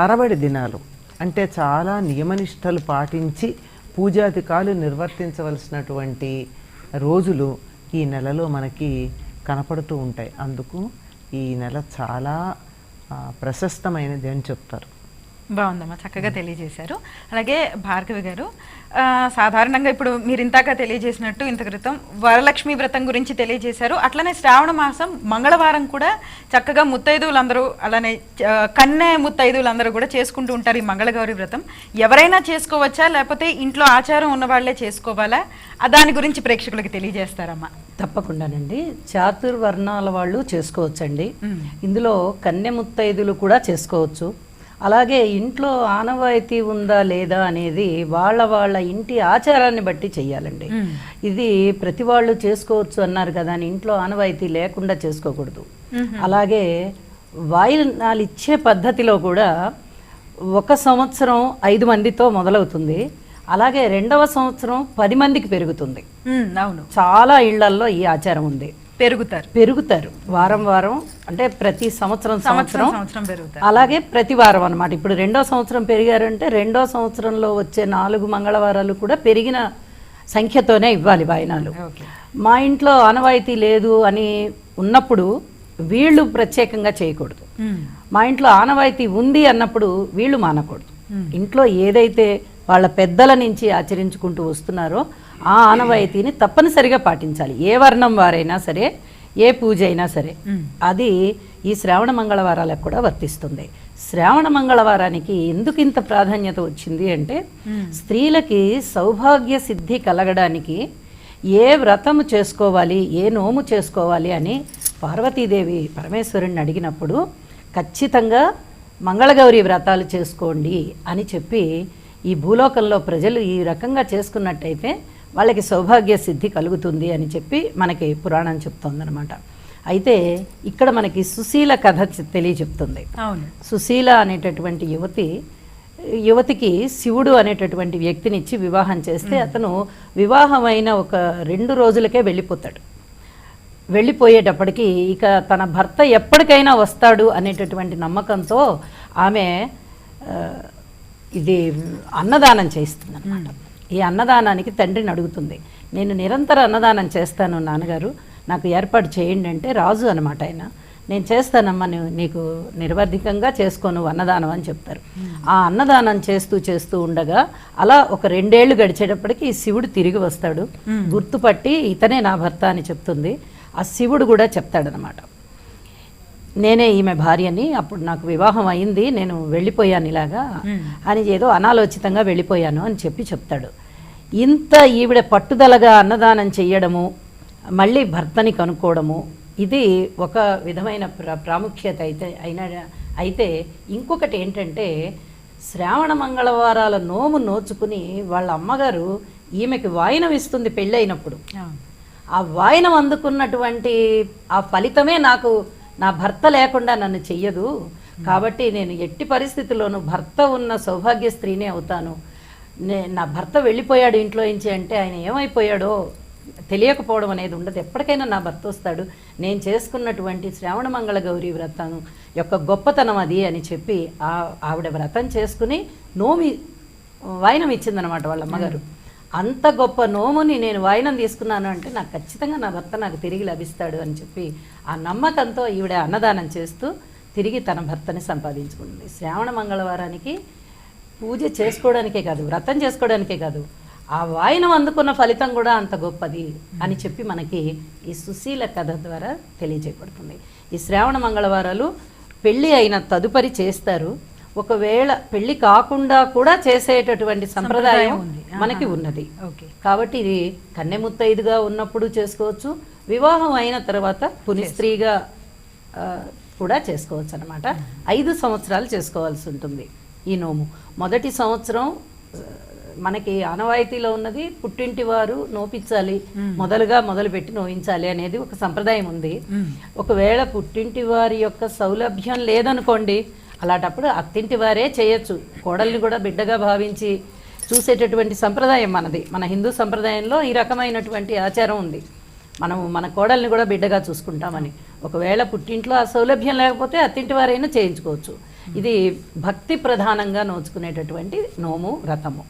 పరబడి దినాలు అంటే చాలా నియమనిష్టలు పాటించి పూజాధికాలు నిర్వర్తించవలసినటువంటి రోజులు ఈ నెలలో మనకి కనపడుతూ ఉంటాయి. అందుకు ఈ నెల చాలా ప్రశస్తమైనది అని చెప్తారు. బాగుందమ్మా. చక్కగా తెలియజేశారు. అలాగే భార్గవి గారు సాధారణంగా ఇప్పుడు మీరు ఇంతాక తెలియజేసినట్టు ఇంత క్రితం వరలక్ష్మి వ్రతం గురించి తెలియజేశారు. అట్లనే శ్రావణ మాసం మంగళవారం కూడా చక్కగా ముత్తైదువులందరూ అలానే కన్నె ముత్తైదువులందరూ కూడా చేసుకుంటూ ఉంటారు ఈ మంగళగౌరి వ్రతం. ఎవరైనా చేసుకోవచ్చా? లేకపోతే ఇంట్లో ఆచారం ఉన్న వాళ్ళే చేసుకోవాలా దాని గురించి ప్రేక్షకులకి తెలియజేస్తారమ్మా. తప్పకుండానండి. చాతుర్వర్ణాల వాళ్ళు చేసుకోవచ్చండి. ఇందులో కన్నె ముత్తైదులు కూడా చేసుకోవచ్చు. అలాగే ఇంట్లో ఆనవాయితీ ఉందా లేదా అనేది వాళ్ళ వాళ్ళ ఇంటి ఆచారాన్ని బట్టి చెయ్యాలండి. మ్మ్. ఇది ప్రతి వాళ్ళు చేసుకోవచ్చు అన్నారు కదా అని ఇంట్లో ఆనవాయితీ లేకుండా చేసుకోకూడదు. అలాగే వాయినాలు ఇచ్చే పద్ధతిలో కూడా ఒక సంవత్సరం ఐదు మందితో మొదలవుతుంది. అలాగే రెండవ సంవత్సరం పది మందికి పెరుగుతుంది. అవును. చాలా ఇళ్ళల్లో ఈ ఆచారం ఉంది. పెరుగుతారు. పెరుగుతారు. వారం వారం అంటే ప్రతి సంవత్సరం సంవత్సరం పెరుగుతారు. అలాగే ప్రతి వారం అన్నమాట. ఇప్పుడు రెండో సంవత్సరం పెరిగారంటే రెండో సంవత్సరంలో వచ్చే నాలుగు మంగళవారాలు కూడా పెరిగిన సంఖ్యతోనే ఇవ్వాలి వాయినాలు. మా ఇంట్లో ఆనవాయితీ లేదు అని ఉన్నప్పుడు వీళ్ళు ప్రత్యేకంగా చేయకూడదు. మా ఇంట్లో ఆనవాయితీ ఉంది అన్నప్పుడు వీళ్ళు మానకూడదు. ఇంట్లో ఏదైతే వాళ్ళ పెద్దల నుంచి ఆచరించుకుంటూ వస్తున్నారో. ఆ ఆనవాయితీని తప్పనిసరిగా పాటించాలి. ఏ వర్ణం వారైనా సరే ఏ పూజ అయినా సరే అది ఈ శ్రావణ మంగళవారాలకు కూడా వర్తిస్తుంది. శ్రావణ మంగళవారానికి ఎందుకు ఇంత ప్రాధాన్యత వచ్చింది అంటే స్త్రీలకి సౌభాగ్య సిద్ధి కలగడానికి ఏ వ్రతము చేసుకోవాలి ఏ నోము చేసుకోవాలి అని పార్వతీదేవి పరమేశ్వరుణ్ణి అడిగినప్పుడు ఖచ్చితంగా మంగళగౌరి వ్రతాలు చేసుకోండి అని చెప్పి ఈ భూలోకంలో ప్రజలు ఈ రకంగా చేసుకున్నట్టయితే వాళ్ళకి సౌభాగ్య సిద్ధి కలుగుతుంది అని చెప్పి మనకి పురాణం చెప్తోందనమాట అయితే ఇక్కడ మనకి సుశీల కథ తెలియచెప్తుంది. అవును. సుశీల అనేటటువంటి యువతి యువతికి శివుడు అనేటటువంటి వ్యక్తినిచ్చి వివాహం చేస్తే అతను వివాహమైన ఒక రెండు రోజులకే వెళ్ళిపోతాడు. వెళ్ళిపోయేటప్పటికి ఇక తన భర్త ఎప్పటికైనా వస్తాడు అనేటటువంటి నమ్మకంతో ఆమె ఇది అన్నదానం చేస్తుంది అనమాట ఈ అన్నదానానికి తండ్రిని అడుగుతుంది నేను నిరంతర అన్నదానం చేస్తాను నాన్నగారు నాకు ఏర్పాటు చేయండి అంటే రాజు అనమాట ఆయన. నేను చేస్తానమ్మా నువ్వు నీకు నిర్వర్ధికంగా చేసుకోను అన్నదానం అని చెప్తారు. ఆ అన్నదానం చేస్తూ చేస్తూ ఉండగా అలా ఒక రెండేళ్ళు గడిచేటప్పటికి ఈ శివుడు తిరిగి వస్తాడు. గుర్తుపట్టి ఇతనే నా భర్త అని చెప్తుంది. ఆ శివుడు కూడా చెప్తాడనమాట నేనే ఈమె భార్యని అప్పుడు నాకు వివాహం అయింది నేను వెళ్ళిపోయాను ఇలాగా. అని ఏదో అనాలోచితంగా వెళ్ళిపోయాను అని చెప్పి చెప్తాడు. ఇంత ఈవిడ పట్టుదలగా అన్నదానం చెయ్యడము మళ్ళీ భర్తని కనుక్కోవడము ఇది ఒక విధమైన ప్ర ప్రాముఖ్యత అయితే అయిన అయితే ఇంకొకటి ఏంటంటే శ్రావణ మంగళవారాల నోము నోచుకుని వాళ్ళ అమ్మగారు ఈమెకి వాయినం ఇస్తుంది పెళ్ళైనప్పుడు. ఆ వాయనం అందుకున్నటువంటి ఆ ఫలితమే నాకు నా భర్త లేకుండా నన్ను చెయ్యదు. కాబట్టి నేను ఎట్టి పరిస్థితుల్లోనూ భర్త ఉన్న సౌభాగ్య స్త్రీనే అవుతాను. నే నా భర్త వెళ్ళిపోయాడు ఇంట్లో నుంచి అంటే ఆయన ఏమైపోయాడో తెలియకపోవడం అనేది ఉండదు. ఎప్పటికైనా నా భర్త వస్తాడు. నేను చేసుకున్నటువంటి శ్రావణ మంగళ గౌరీ వ్రతం యొక్క గొప్పతనం అది అని చెప్పి ఆ ఆవిడ వ్రతం చేసుకుని నోమి వాయినం ఇచ్చిందనమాట వాళ్ళ అమ్మగారు. అంత గొప్ప నోముని నేను వాయినం తీసుకున్నాను అంటే నాకు ఖచ్చితంగా నా భర్త నాకు తిరిగి లభిస్తాడు అని చెప్పి ఆ నమ్మకంతో ఈవిడ అన్నదానం చేస్తూ తిరిగి తన భర్తని సంపాదించుకుంటుంది శ్రావణ మంగళవారానికి పూజ చేసుకోవడానికే కాదు వ్రతం చేసుకోవడానికే కాదు ఆ వాయినం అందుకున్న ఫలితం కూడా అంత గొప్పది అని చెప్పి మనకి ఈ సుశీల కథ ద్వారా తెలియజేయబడుతుంది. ఈ శ్రావణ మంగళవారాలు పెళ్ళి అయిన తదుపరి చేస్తారు. ఒకవేళ పెళ్ళి కాకుండా కూడా చేసేటటువంటి సంప్రదాయం ఉంది. మనకి ఉన్నది. ఓకే. కాబట్టి ఇది కన్నెముత్తైదుగా ఉన్నప్పుడు చేసుకోవచ్చు వివాహం అయిన తర్వాత పునిస్త్రీగా ఆ, కూడా చేసుకోవచ్చు అనమాట ఐదు సంవత్సరాలు చేసుకోవాల్సి ఉంటుంది ఈ నోము. మొదటి సంవత్సరం మనకి ఆనవాయితీలో ఉన్నది పుట్టింటి వారు నోపించాలి మొదలుగా మొదలుపెట్టి నోయించాలి అనేది ఒక సంప్రదాయం ఉంది. ఒకవేళ పుట్టింటి వారి యొక్క సౌలభ్యం లేదనుకోండి అలాంటప్పుడు అత్తింటి వారే చేయొచ్చు. కోడల్ని కూడా బిడ్డగా భావించి చూసేటటువంటి సంప్రదాయం మనది. మన హిందూ సంప్రదాయంలో ఈ రకమైనటువంటి ఆచారం ఉంది. మనము మన కోడల్ని కూడా బిడ్డగా చూసుకుంటామని. ఒకవేళ పుట్టింట్లో ఆ సౌలభ్యం లేకపోతే అత్తింటి వారైనా చేయించుకోవచ్చు. ఇది భక్తి ప్రధానంగా నోచుకునేటటువంటి నోము వ్రతము.